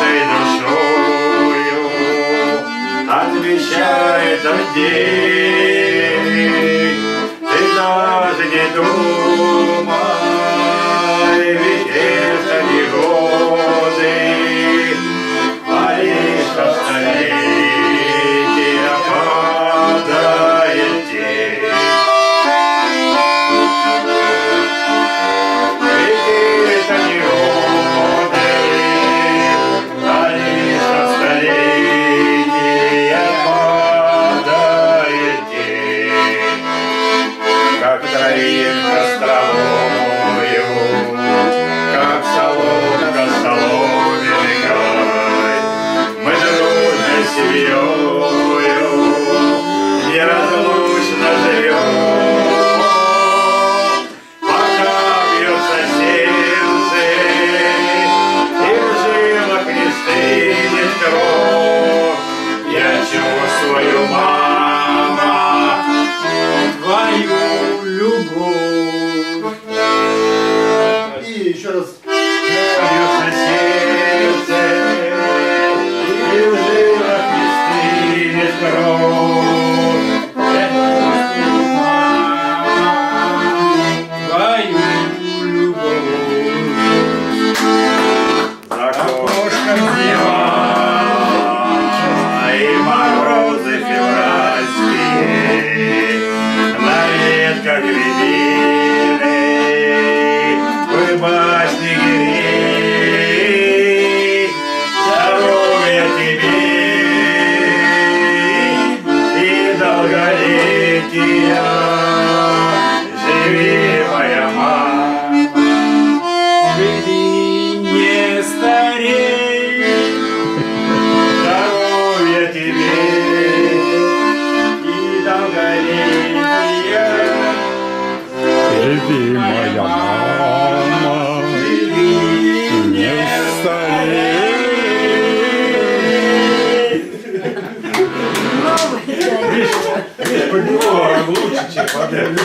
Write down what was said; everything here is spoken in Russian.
открытой душою, отвечает этот день. Травинка столовую, как соломка соломенный край. Мы дружной неразлучно еще раз. Бьется сердце, и в жилах не кровь. Я чувствую, долголетия, живи, моя мама. Живи, не старей, здоровья тебе и долголетия. Живи, моя мама, поднимал, лучше, чем подавил.